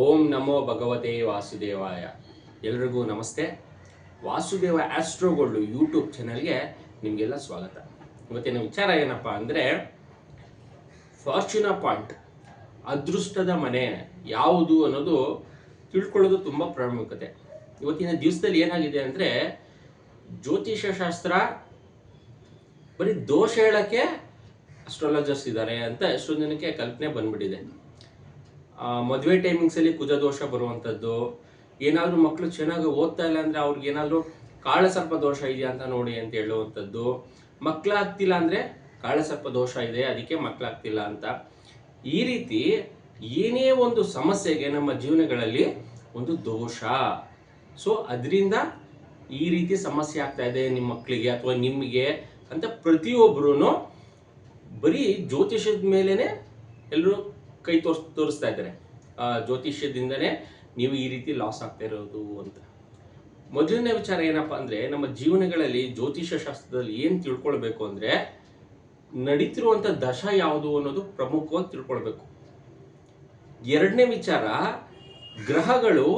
ಓಂ ನಮೋ ಭಗವತೆ ವಾಸುದೇವಾಯ. ಎಲ್ರಿಗೂ ನಮಸ್ತೆ. ವಾಸುದೇವ ಆಸ್ಟ್ರೋಗೋಲ್ಡ್ ಯೂಟ್ಯೂಬ್ ಚಾನಲ್ಗೆ ನಿಮಗೆಲ್ಲ ಸ್ವಾಗತ. ಇವತ್ತಿನ ವಿಚಾರ ಏನಪ್ಪ ಅಂದರೆ, ಫಾರ್ಚುನಾ ಪಾಯಿಂಟ್, ಅದೃಷ್ಟದ ಮನೆ ಯಾವುದು ಅನ್ನೋದು ತಿಳ್ಕೊಳ್ಳೋದು ತುಂಬ ಪ್ರಾಮುಖ್ಯತೆ. ಇವತ್ತಿನ ದಿವಸದಲ್ಲಿ ಏನಾಗಿದೆ ಅಂದರೆ ಜ್ಯೋತಿಷ ಶಾಸ್ತ್ರ ಬರೀ ದೋಷ ಹೇಳಕ್ಕೆ ಅಸ್ಟ್ರಾಲಜರ್ಸ್ ಇದ್ದಾರೆ ಅಂತ ಎಷ್ಟೊಂದು ಜನಕ್ಕೆ ಕಲ್ಪನೆ ಬಂದ್ಬಿಟ್ಟಿದೆ. ಮದುವೆ ಟೈಮಿಂಗ್ಸಲ್ಲಿ ಕುಜ ದೋಷ ಬರುವಂಥದ್ದು ಏನಾದರೂ ಮಕ್ಕಳು ಚೆನ್ನಾಗಿ ಓದ್ತಾ ಇಲ್ಲ ಅಂದರೆ ಅವ್ರಿಗೆ ಏನಾದರೂ ಕಾಳಸರ್ಪ ದೋಷ ಇದೆಯಾ ಅಂತ ನೋಡಿ ಅಂತ ಹೇಳುವಂಥದ್ದು ಮಕ್ಕಳಾಗ್ತಿಲ್ಲ ಅಂದರೆ ಕಾಳಸರ್ಪ ದೋಷ ಇದೆ, ಅದಕ್ಕೆ ಮಕ್ಕಳಾಗ್ತಿಲ್ಲ ಅಂತ. ಈ ರೀತಿ ಏನೇ ಒಂದು ಸಮಸ್ಯೆಗೆ ನಮ್ಮ ಜೀವನಗಳಲ್ಲಿ ಒಂದು ದೋಷ. ಸೊ ಅದರಿಂದ ಈ ರೀತಿ ಸಮಸ್ಯೆ ಆಗ್ತಾ ಇದೆ ನಿಮ್ಮ ಮಕ್ಕಳಿಗೆ ಅಥವಾ ನಿಮಗೆ ಅಂತ ಪ್ರತಿಯೊಬ್ಬರೂ ಬರೀ ಜ್ಯೋತಿಷದ ಮೇಲೇ ಎಲ್ಲರೂ ಕೈ ತೋರ್ಸ್, ತೋರಿಸ್ತಾ ಇದ್ದಾರೆ. ಜ್ಯೋತಿಷ್ಯದಿಂದನೇ ನೀವು ಈ ರೀತಿ ಲಾಸ್ ಆಗ್ತಾ ಇರೋದು ಅಂತ. ಮೊದಲನೇ ವಿಚಾರ ಏನಪ್ಪಾ ಅಂದ್ರೆ, ನಮ್ಮ ಜೀವನಗಳಲ್ಲಿ ಜ್ಯೋತಿಷ್ಯ ಶಾಸ್ತ್ರದಲ್ಲಿ ಏನು ತಿಳ್ಕೊಳ್ಬೇಕು ಅಂದ್ರೆ ನಡೀತಿರುವಂಥ ದಶ ಯಾವುದು ಅನ್ನೋದು ಪ್ರಮುಖವಾಗಿ ತಿಳ್ಕೊಳ್ಬೇಕು. ಎರಡನೇ ವಿಚಾರ, ಗ್ರಹಗಳು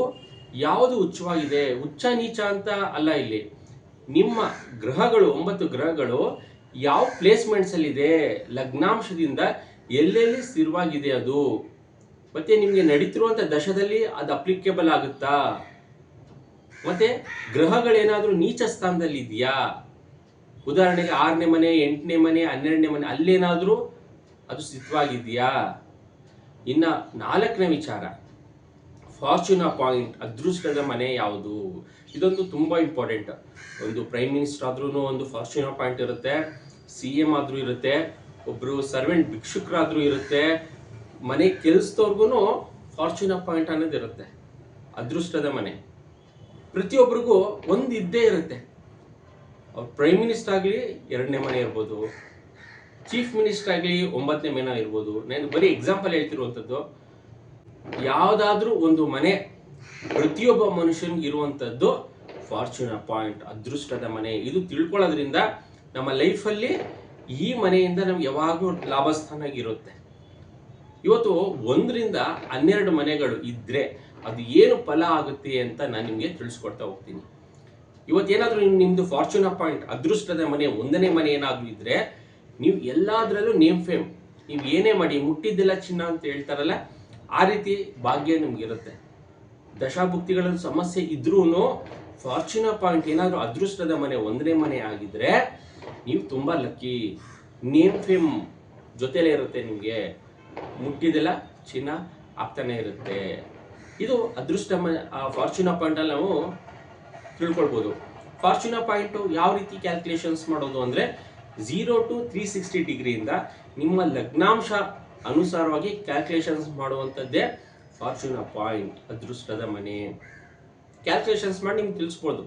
ಯಾವುದು ಉಚ್ಚವಾಗಿದೆ ಉಚ್ಚ ನೀಚ ಅಂತ ಅಲ್ಲ ಇಲ್ಲಿ. ನಿಮ್ಮ ಗ್ರಹಗಳು, ಒಂಬತ್ತು ಗ್ರಹಗಳು ಯಾವ ಪ್ಲೇಸ್ಮೆಂಟ್ಸ್ ಅಲ್ಲಿ ಇದೆ ಲಗ್ನಾಂಶದಿಂದ ಎಲ್ಲೆಲ್ಲಿ ಸ್ಥಿರವಾಗಿದೆ ಅದು? ಮತ್ತೆ ನಿಮಗೆ ನಡೀತಿರುವಂತ ದಶದಲ್ಲಿ ಅದು ಅಪ್ಲಿಕೇಬಲ್ ಆಗುತ್ತಾ? ಮತ್ತೆ ಗ್ರಹಗಳೇನಾದರೂ ನೀಚ ಸ್ಥಾನದಲ್ಲಿ ಇದೆಯಾ ಉದಾಹರಣೆಗೆ ಆರನೇ ಮನೆ, ಎಂಟನೇ ಮನೆ, ಹನ್ನೆರಡನೇ ಮನೆ ಅಲ್ಲೇನಾದರೂ ಅದು ಸ್ಥಿತವಾಗಿದೆಯಾ? ಇನ್ನ ನಾಲ್ಕನೇ ವಿಚಾರ. ಫಾರ್ಚುನಾ ಪಾಯಿಂಟ್ ಅದೃಷ್ಟದ ಮನೆ ಯಾವುದು? ಇದೊಂದು ತುಂಬಾ ಇಂಪಾರ್ಟೆಂಟ್ ಒಂದು ಪ್ರೈಮ್ ಮಿನಿಸ್ಟರ್ ಆದ್ರೂ ಒಂದು ಫಾರ್ಚುನಾ ಪಾಯಿಂಟ್ ಇರುತ್ತೆ ಸಿ ಎಂ ಆದರೂ ಇರುತ್ತೆ. ಒಬ್ರು ಸರ್ವೆಂಟ್ ಭಿಕ್ಷುಕರಾದ್ರೂ ಇರುತ್ತೆ, ಮನೆ ಕೆಲ್ಸದವ್ರಿಗೂ ಫಾರ್ಚ್ಯೂನ್ ಪಾಯಿಂಟ್ ಅನ್ನೋದು ಇರುತ್ತೆ, ಅದೃಷ್ಟದ ಮನೆ. ಪ್ರತಿಯೊಬ್ಬರಿಗೂ ಒಂದು ಇದ್ದೇ ಇರುತ್ತೆ. ಅವ್ರು ಪ್ರೈಮ್ ಮಿನಿಸ್ಟರ್ ಆಗಲಿ ಎರಡನೇ ಮನೆ ಇರ್ಬೋದು ಚೀಫ್ ಮಿನಿಸ್ಟರ್ ಆಗಲಿ ಒಂಬತ್ತನೇ ಮನೆ ಇರ್ಬೋದು. ನಾನು ಬರೀ ಎಕ್ಸಾಂಪಲ್ ಹೇಳ್ತಿರುವಂಥದ್ದು, ಯಾವುದಾದ್ರೂ ಒಂದು ಮನೆ ಪ್ರತಿಯೊಬ್ಬ ಮನುಷ್ಯನಿಗೆ ಇರುವಂಥದ್ದು ಫಾರ್ಚ್ಯೂನ್ ಪಾಯಿಂಟ್ ಅದೃಷ್ಟದ ಮನೆ. ಇದು ತಿಳ್ಕೊಳ್ಳೋದ್ರಿಂದ ನಮ್ಮ ಲೈಫಲ್ಲಿ ಈ ಮನೆಯಿಂದ ನಮ್ಗೆ ಯಾವಾಗಲೂ ಲಾಭಸ್ಥಾನ ಇರುತ್ತೆ ಇವತ್ತು ಒಂದರಿಂದ ಹನ್ನೆರಡು ಮನೆಗಳು ಇದ್ರೆ ಅದು ಏನು ಫಲ ಆಗುತ್ತೆ ಅಂತ ನಾನು ನಿಮಗೆ ತಿಳಿಸ್ಕೊಡ್ತಾ ಹೋಗ್ತೀನಿ. ಇವತ್ತೇನಾದ್ರೂ ನಿಮ್- ನಿಮ್ದು ಫಾರ್ಚುನ ಪಾಯಿಂಟ್ ಅದೃಷ್ಟದ ಮನೆ, ಒಂದನೇ ಮನೆ ಏನಾದರೂ ಇದ್ರೆ ನೀವು ಎಲ್ಲಾದ್ರಲ್ಲೂ ನೇಮ್ ಫೇಮ್ ನೀವು ಏನೇ ಮಾಡಿ, ಮುಟ್ಟಿದ್ದೆಲ್ಲ ಚಿನ್ನ ಅಂತ ಹೇಳ್ತಾರಲ್ಲ, ಆ ರೀತಿ ಭಾಗ್ಯ ನಿಮ್ಗಿರುತ್ತೆ. ದಶಾಭುಕ್ತಿಗಳಲ್ಲಿ ಸಮಸ್ಯೆ ಇದ್ರೂ ಫಾರ್ಚುನಾ ಪಾಯಿಂಟ್ ಏನಾದರೂ ಅದೃಷ್ಟದ ಮನೆ, ಒಂದನೇ ಮನೆ ಆಗಿದ್ರೆ ನೀವು ತುಂಬ ಲಕ್ಕಿ ನೇಮ್ ಫೇಮ್ ಜೊತೆಲೇ ಇರುತ್ತೆ ನಿಮಗೆ. ಮುಟ್ಟಿದೆಲ್ಲ ಚಿನ್ನ ಆಗ್ತಾನೆ ಇರುತ್ತೆ. ಇದು ಅದೃಷ್ಟ ಫಾರ್ಚುನಾ ಪಾಯಿಂಟಲ್ಲಿ ನಾವು ತಿಳ್ಕೊಳ್ಬೋದು. ಫಾರ್ಚುನಾ ಪಾಯಿಂಟು ಯಾವ ರೀತಿ ಕ್ಯಾಲ್ಕುಲೇಷನ್ಸ್ ಮಾಡೋದು ಅಂದರೆ ಝೀರೋ ಟು ತ್ರೀ ಸಿಕ್ಸ್ಟಿ ಡಿಗ್ರಿಯಿಂದ ನಿಮ್ಮ ಲಗ್ನಾಂಶ ಅನುಸಾರವಾಗಿ ಕ್ಯಾಲ್ಕುಲೇಷನ್ಸ್ ಮಾಡುವಂಥದ್ದೇ ಫಾರ್ಚುನಾ ಪಾಯಿಂಟ್ ಅದೃಷ್ಟದ ಮನೆ. ಕ್ಯಾಲ್ಕುಲೇಷನ್ಸ್ ಮಾಡಿ ನಿಮ್ಗೆ ತಿಳಿಸ್ಬೋದು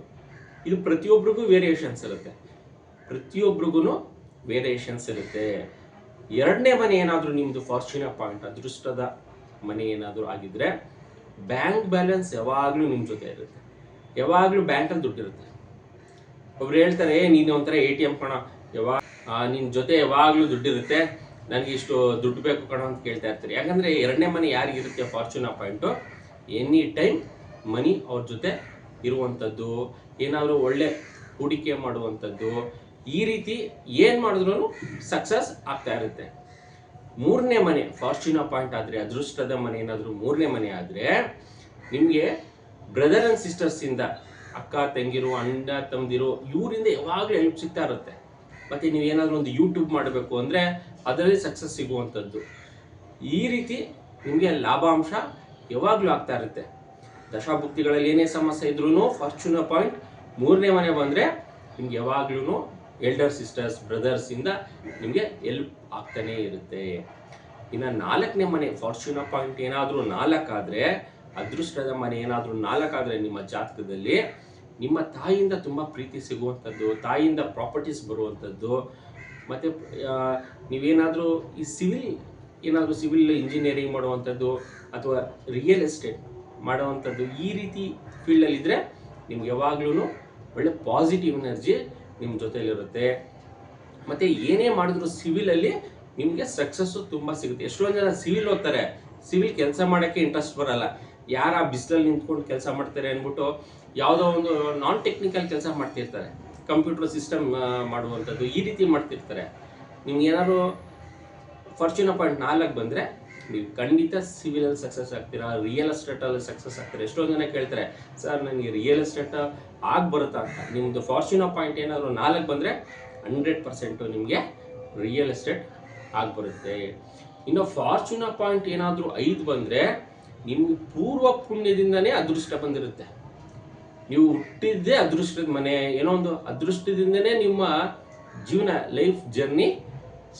ಇದು ಪ್ರತಿಯೊಬ್ಬರಿಗೂ ವೇರಿಯೇಷನ್ಸ್ ಇರುತ್ತೆ. ಪ್ರತಿಯೊಬ್ಬರಿಗೂ ವೇರಿಯೇಷನ್ಸ್ ಇರುತ್ತೆ. ಎರಡನೇ ಮನೆ ಏನಾದರೂ ನಿಮ್ಮದು ಫಾರ್ಚುನ ಪಾಯಿಂಟ್ ಅದೃಷ್ಟದ ಮನೆ ಏನಾದರೂ ಆಗಿದ್ರೆ ಬ್ಯಾಂಕ್ ಬ್ಯಾಲೆನ್ಸ್ ಯಾವಾಗಲೂ ನಿಮ್ಮ ಜೊತೆ ಇರುತ್ತೆ. ಯಾವಾಗಲೂ ಬ್ಯಾಂಕಲ್ಲಿ ದುಡ್ಡಿರುತ್ತೆ ಒಬ್ರು ಹೇಳ್ತಾರೆ, ಏ, ನೀನು ಒಂಥರ ಎ ಟಿ ಎಂ ಕಣ. ಯಾವಾಗ ನಿನ್ನ ಜೊತೆ ಯಾವಾಗಲೂ ದುಡ್ಡಿರುತ್ತೆ ನನಗೆ ಇಷ್ಟು ದುಡ್ಡು ಬೇಕು ಕಣ ಅಂತ ಕೇಳ್ತಾ ಇರ್ತಾರೆ. ಯಾಕಂದರೆ ಎರಡನೇ ಮನೆ ಯಾರಿಗಿರುತ್ತೆ fortune point any time money ಅವ್ರ ಜೊತೆ ಇರುವಂಥದ್ದು, ಏನಾದರೂ ಒಳ್ಳೆ ಹೂಡಿಕೆ ಮಾಡುವಂಥದ್ದು ಈ ರೀತಿ ಏನು ಮಾಡಿದ್ರು ಸಕ್ಸಸ್ ಆಗ್ತಾ ಇರುತ್ತೆ. ಮೂರನೇ ಮನೆ ಫಾರ್ಚುನಾ ಪಾಯಿಂಟ್ ಆದರೆ, ಅದೃಷ್ಟದ ಮನೆ ಏನಾದರೂ ಮೂರನೇ ಮನೆ ಆದರೆ, ನಿಮಗೆ ಬ್ರದರ್ ಆ್ಯಂಡ್ ಸಿಸ್ಟರ್ಸಿಂದ ಅಕ್ಕ, ತಂಗಿರು, ಅಣ್ಣ ತಮ್ಮದಿರು ಇವರಿಂದ ಯಾವಾಗಲೂ ಹೆಲ್ಪ್ ಸಿಗ್ತಾ ಇರುತ್ತೆ. ಮತ್ತು ನೀವು ಏನಾದರೂ ಒಂದು ಯೂಟ್ಯೂಬ್ ಮಾಡಬೇಕು ಅಂದರೆ ಅದರಲ್ಲಿ ಸಕ್ಸಸ್ ಸಿಗುವಂಥದ್ದು. ಈ ರೀತಿ ನಿಮಗೆ ಲಾಭಾಂಶ ಯಾವಾಗಲೂ ಆಗ್ತಾ ಇರುತ್ತೆ. ದಶಾಭುಕ್ತಿಗಳಲ್ಲಿ ಏನೇ ಸಮಸ್ಯೆ ಇದ್ರೂ ಫಾರ್ಚುನಾ ಪಾಯಿಂಟ್ ಮೂರನೇ ಮನೆ ಬಂದರೆ ನಿಮ್ಗೆ ಯಾವಾಗ್ಲೂ ಎಲ್ಡರ್ ಸಿಸ್ಟರ್ಸ್ ಬ್ರದರ್ಸಿಂದ ನಿಮಗೆ ಎಲ್ಪ್ ಆಗ್ತಾನೇ ಇರುತ್ತೆ. ಇನ್ನು ನಾಲ್ಕನೇ ಮನೆ ಫಾರ್ಚೂನ್ ಪಾಯಿಂಟ್ ಏನಾದರೂ ನಾಲ್ಕಾದರೆ ಅದೃಷ್ಟದ ಮನೆ ಏನಾದರೂ ನಾಲ್ಕಾದರೆ ನಿಮ್ಮ ಜಾತಕದಲ್ಲಿ ನಿಮ್ಮ ತಾಯಿಯಿಂದ ತುಂಬ ಪ್ರೀತಿ ಸಿಗುವಂಥದ್ದು, ತಾಯಿಯಿಂದ ಪ್ರಾಪರ್ಟೀಸ್ ಬರುವಂಥದ್ದು, ಮತ್ತು ನೀವೇನಾದರೂ ಈ ಸಿವಿಲ್ ಏನಾದರೂ ಸಿವಿಲ್ ಇಂಜಿನಿಯರಿಂಗ್ ಮಾಡುವಂಥದ್ದು ಅಥವಾ ರಿಯಲ್ ಎಸ್ಟೇಟ್ ಮಾಡುವಂಥದ್ದು ಈ ರೀತಿ ಫೀಲ್ಡಲ್ಲಿದ್ದರೆ ನಿಮ್ಗೆ ಯಾವಾಗ್ಲೂ ಒಳ್ಳೆ ಪಾಸಿಟಿವ್ ಎನರ್ಜಿ ನಿಮ್ಮ ಜೊತೆಯಲ್ಲಿರುತ್ತೆ. ಮತ್ತು ಏನೇ ಮಾಡಿದ್ರು ಸಿವಿಲಲ್ಲಿ ನಿಮಗೆ ಸಕ್ಸಸ್ಸು ತುಂಬ ಸಿಗುತ್ತೆ. ಎಷ್ಟೊಂದು ಜನ ಸಿವಿಲ್ ಓದ್ತಾರೆ ಸಿವಿಲ್ ಕೆಲಸ ಮಾಡೋಕ್ಕೆ ಇಂಟ್ರೆಸ್ಟ್ ಬರಲ್ಲ. ಯಾರ ಬಿಸಿಲಲ್ಲಿ ನಿಂತ್ಕೊಂಡು ಕೆಲಸ ಮಾಡ್ತಾರೆ ಅಂದ್ಬಿಟ್ಟು ಯಾವುದೋ ಒಂದು ನಾನ್ ಟೆಕ್ನಿಕಲ್ ಕೆಲಸ ಮಾಡ್ತಿರ್ತಾರೆ. ಕಂಪ್ಯೂಟರ್ ಸಿಸ್ಟಮ್ ಮಾಡುವಂಥದ್ದು ಈ ರೀತಿ ಮಾಡ್ತಿರ್ತಾರೆ. ನಿಮ್ಗೆ ಏನಾದ್ರು ಫಾರ್ಚೂನ್ ಪಾಯಿಂಟ್ ನಾಲ್ಕು ಬಂದರೆ ನೀವು ಖಂಡಿತ ಸಿವಿಲಲ್ಲಿ ಸಕ್ಸಸ್ ಆಗ್ತೀರಾ ರಿಯಲ್ ಎಸ್ಟೇಟಲ್ಲಿ ಸಕ್ಸಸ್ ಆಗ್ತೀರಾ, ಎಷ್ಟೊಂದು ಜನ ಕೇಳ್ತಾರೆ, ಸರ್, ನನಗೆ ರಿಯಲ್ ಎಸ್ಟೇಟ್ ಆಗಿ ಬರುತ್ತಾ ಅಂತ. ನಿಮ್ಮದು ಫಾರ್ಚೂನರ್ ಪಾಯಿಂಟ್ ಏನಾದರೂ ನಾಲ್ಕು ಬಂದರೆ ಹಂಡ್ರೆಡ್ ಪರ್ಸೆಂಟು ನಿಮಗೆ ರಿಯಲ್ ಎಸ್ಟೇಟ್ ಆಗಿ ಬರುತ್ತೆ ಇನ್ನು ಫಾರ್ಚೂನರ್ ಪಾಯಿಂಟ್ ಏನಾದರೂ ಐದು ಬಂದರೆ ನಿಮ್ಗೆ ಪೂರ್ವ ಪುಣ್ಯದಿಂದನೇ ಅದೃಷ್ಟ ಬಂದಿರುತ್ತೆ. ನೀವು ಹುಟ್ಟಿದ್ದೇ ಅದೃಷ್ಟದ ಮನೆ, ಏನೋ ಒಂದು ಅದೃಷ್ಟದಿಂದನೇ ನಿಮ್ಮ ಜೀವನ ಲೈಫ್ ಜರ್ನಿ